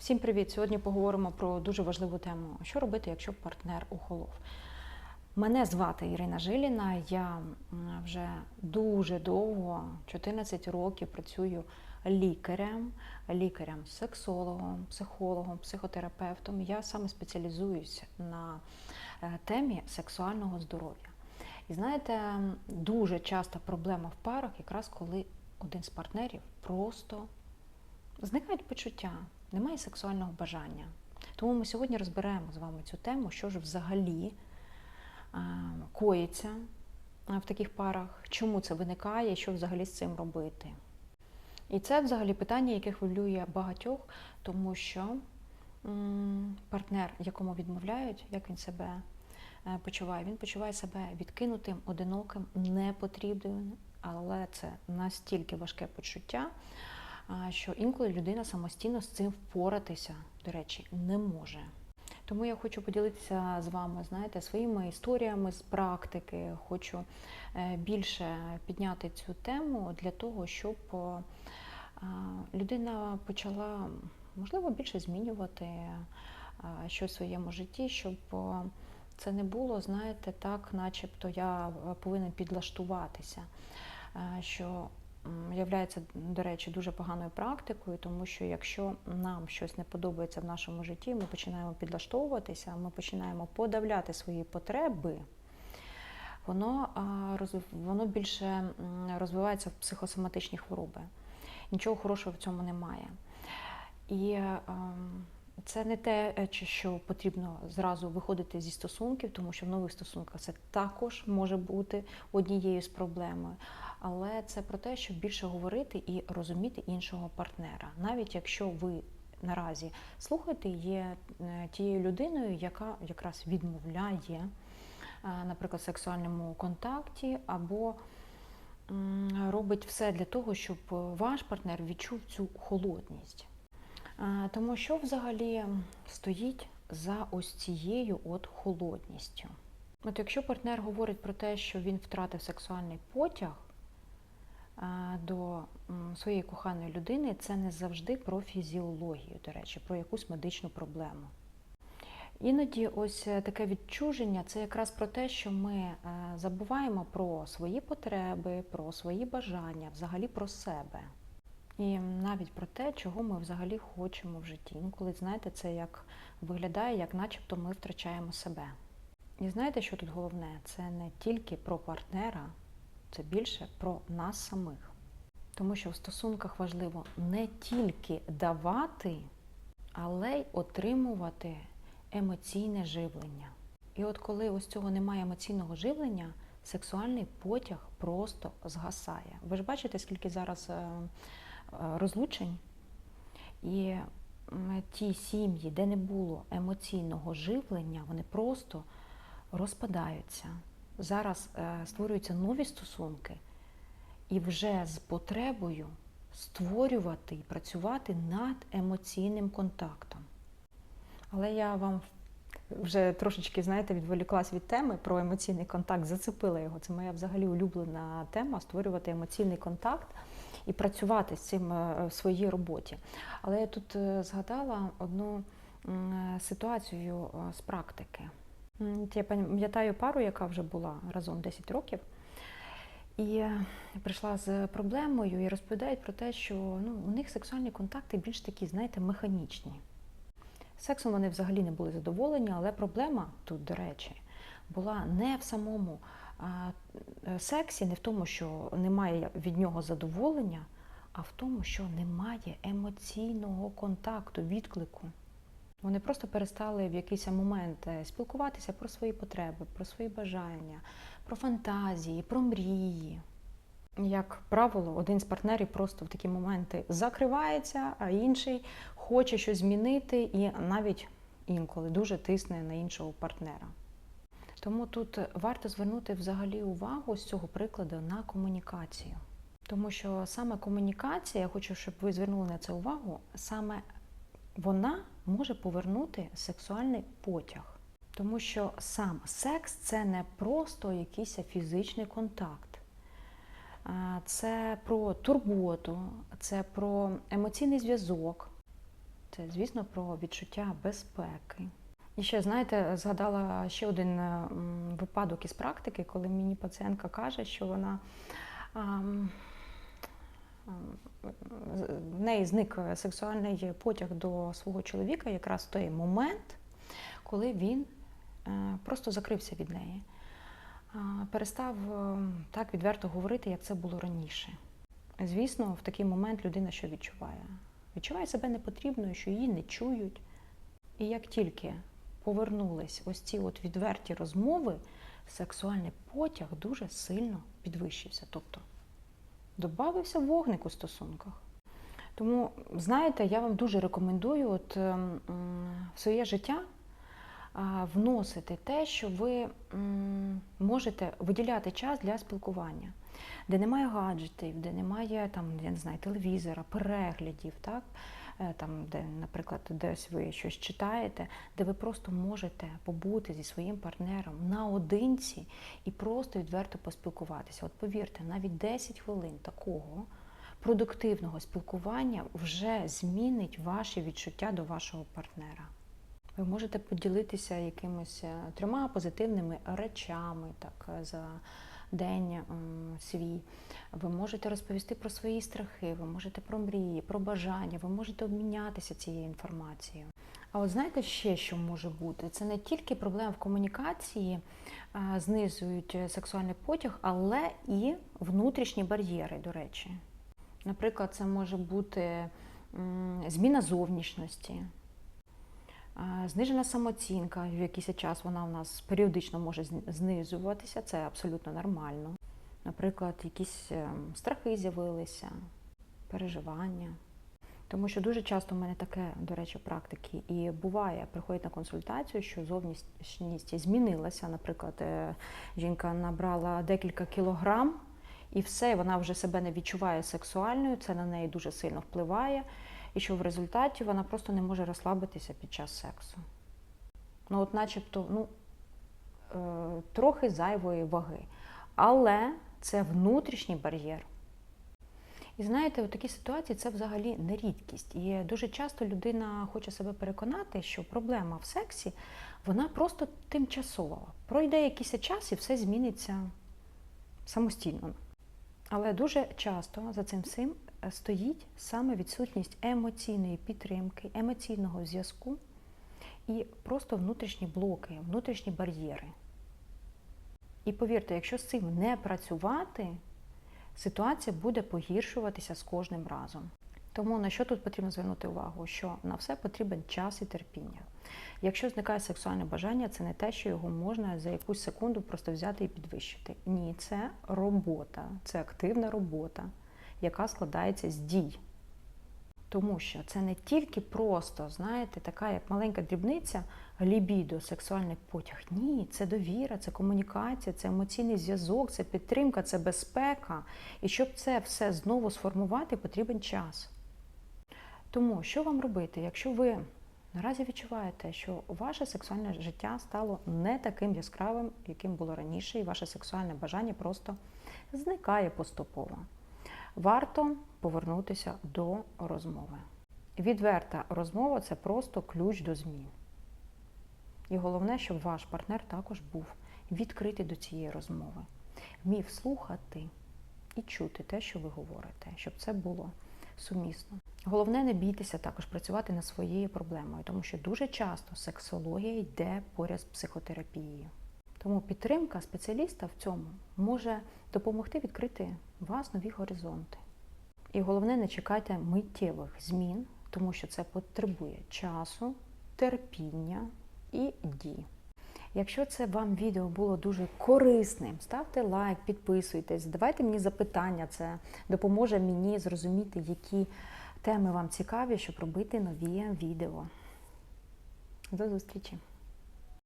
Всім привіт! Сьогодні поговоримо про дуже важливу тему: що робити, якщо партнер охолов. Мене звати Ірина Жиліна. Я вже дуже довго, 14 років, працюю лікарем, лікарем, сексологом, психологом, психотерапевтом. Я саме спеціалізуюсь на е, темі сексуального здоров'я. І знаєте, дуже часто проблема в парах, якраз коли один з партнерів просто зникають почуття, немає сексуального бажання. Тому ми сьогодні розберемо з вами цю тему, що ж взагалі коїться в таких парах, чому це виникає, що взагалі з цим робити. І це взагалі питання, яке хвилює багатьох, тому що партнер, якому відмовляють, як він себе е, почуває, він почуває себе відкинутим, одиноким, непотрібним, але це настільки важке почуття, що інколи людина самостійно з цим впоратися, до речі, не може. Тому я хочу поділитися з вами, знаєте, своїми історіями з практики. Хочу е, більше підняти цю тему для того, щоб е, людина почала, можливо, більше змінювати е, щось в своєму житті, щоб це не було, знаєте, так, начебто я повинен підлаштуватися. Що являється, до речі, дуже поганою практикою, тому що якщо нам щось не подобається в нашому житті, ми починаємо підлаштовуватися, ми починаємо подавляти свої потреби, воно, воно більше розвивається в психосоматичні хвороби. Нічого хорошого в цьому немає. І ем, це не те, е, що потрібно зразу виходити зі стосунків, тому що в нових стосунках це також може бути однією з проблемою. Але це про те, щоб більше говорити і розуміти іншого партнера, навіть якщо ви наразі слухаєте, є е, тією людиною, яка якраз відмовляє, е, наприклад, сексуальному контакті або робить все для того, щоб ваш партнер відчув цю холодність. Тому що взагалі стоїть за ось цією от холодністю. От якщо партнер говорить про те, що він втратив сексуальний потяг до своєї коханої людини, це не завжди про фізіологію, до речі, про якусь медичну проблему. Іноді ось е, таке відчуження це якраз про те, що ми е, забуваємо про свої потреби, про свої бажання, взагалі про себе. І навіть про те, чого ми взагалі хочемо в житті. Інколи, знаєте, це як виглядає, як начебто ми втрачаємо себе. І знаєте, що тут головне? Це не тільки про партнера, це більше про нас самих. Тому що в стосунках важливо не тільки давати, але й отримувати емоційне живлення. І от коли ось цього немає емоційного живлення, сексуальний потяг просто згасає. Ви ж бачите, скільки зараз е, розлучень, і ті сім'ї, де не було емоційного живлення, вони просто розпадаються. Зараз е, створюються нові стосунки, і вже з потребою створювати і працювати над емоційним контактом. Але я вам вже трошечки, знаєте, відволіклась від теми про емоційний контакт, зацепила його. Це моя взагалі улюблена тема створювати емоційний контакт і працювати з цим е, в своїй роботі. Але я тут е, згадала одну ситуацію е, з практики. Я пам'ятаю пару, яка вже була разом 10 років. І прийшла з проблемою і розповідають про те, що ну, у них сексуальні контакти більш такі, знаєте, механічні. Сексом вони взагалі не були задоволені, але проблема тут, до речі, була не в самому сексі, не в тому, що немає від нього задоволення, а в тому, що немає емоційного контакту, відклику. Вони просто перестали в якийсь момент е, спілкуватися про свої потреби, про свої бажання, про фантазії, про мрії. Як правило, один з партнерів просто в такі моменти закривається, а інший хоче щось змінити і навіть інколи дуже тисне на іншого партнера. Тому тут варто звернути взагалі увагу з цього прикладу на комунікацію. Тому що саме комунікація, я хочу, щоб ви звернули на це увагу, саме вона може повернути сексуальний потяг. Тому що сам секс це не просто якийсь фізичний контакт. Це про турботу, це про емоційний зв'язок, це, звісно, про відчуття безпеки. І ще, знаєте, згадала ще один е, випадок із практики, коли мені пацієнтка каже, що вона в неї зник сексуальний потяг до свого чоловіка якраз в той момент, коли він е, просто закрився від неї. Перестав е, так відверто говорити, як це було раніше. Звісно, в такий момент людина що відчуває? Відчуває себе непотрібною, що її не чують. І як тільки повернулись ось ці от відверті розмови, сексуальний потяг дуже сильно підвищився. Тобто додався вогник у стосунках. Тому, знаєте, я вам дуже рекомендую от, ем, своє життя вносити те, що ви можете виділяти час для спілкування, де немає гаджетів, де немає там, я не знаю, телевізора, переглядів, так? Е, там, де, наприклад, десь ви щось читаєте, де ви просто можете побути зі своїм партнером наодинці і просто відверто поспілкуватися. От повірте, навіть 10 хвилин такого продуктивного спілкування вже змінить ваші відчуття до вашого партнера. Ви можете поділитися якимись е, трьома позитивними речами так, е, за день свій. Ви можете розповісти про свої страхи, ви можете про мрії, про бажання, ви можете обмінятися цією інформацією. А от знаєте ще, що може бути? Це не тільки проблема в комунікації, знизують е, сексуальний потяг, але і внутрішні бар'єри, до речі. Наприклад, це може бути зміна зовнішності, Знижена самооцінка, в якийсь час вона у нас періодично може зн- знижуватися, це абсолютно нормально. Наприклад, якісь ем, страхи з'явилися, переживання. Тому що дуже часто в мене таке, до речі, практики і буває, приходять на консультацію, що зовнішність змінилася. Наприклад, е, жінка набрала декілька кілограм, і все, вона вже себе не відчуває сексуальною, це на неї дуже сильно впливає і що в результаті вона просто не може розслабитися під час сексу. Ну, от начебто, ну, е, трохи зайвої ваги. Але це внутрішній бар'єр. І знаєте, у такій ситуації це взагалі не рідкість. І дуже часто людина хоче себе переконати, що проблема в сексі вона просто тимчасова. Пройде якийсь час і все зміниться самостійно. Але дуже часто за цим всім стоїть саме відсутність емоційної підтримки, емоційного зв'язку і просто внутрішні блоки, внутрішні бар'єри. І повірте, якщо з цим не працювати, ситуація буде погіршуватися з кожним разом. Тому на що тут потрібно звернути увагу? Що на все потрібен час і терпіння. Якщо зникає сексуальне бажання, це не те, що його можна за якусь секунду просто взяти і підвищити. Ні, це робота, це активна робота, яка складається з дій. Тому що це не тільки просто, знаєте, така як маленька дрібниця, лібідо, сексуальний потяг. Ні, це довіра, це комунікація, це емоційний зв'язок, це підтримка, це безпека. І щоб це все знову сформувати, потрібен час. Тому що вам робити, якщо ви наразі відчуваєте, що ваше сексуальне життя стало не таким яскравим, яким було раніше, і ваше сексуальне бажання просто зникає поступово. Варто повернутися до розмови. Відверта розмова це просто ключ до змін. І головне, щоб ваш партнер також був відкритий до цієї розмови, вмів слухати і чути те, що ви говорите, щоб це було сумісно. Головне, не бійтеся також працювати над своєю проблемою, тому що дуже часто сексологія йде поряд з психотерапією. Тому підтримка спеціаліста в цьому може допомогти відкрити вас нові горизонти. І головне, не чекайте миттєвих змін, тому що це потребує часу, терпіння і дій. Якщо це вам відео було дуже корисним, ставте лайк, підписуйтесь, задавайте мені запитання, це допоможе мені зрозуміти, які теми вам цікаві, щоб робити нові відео. До зустрічі!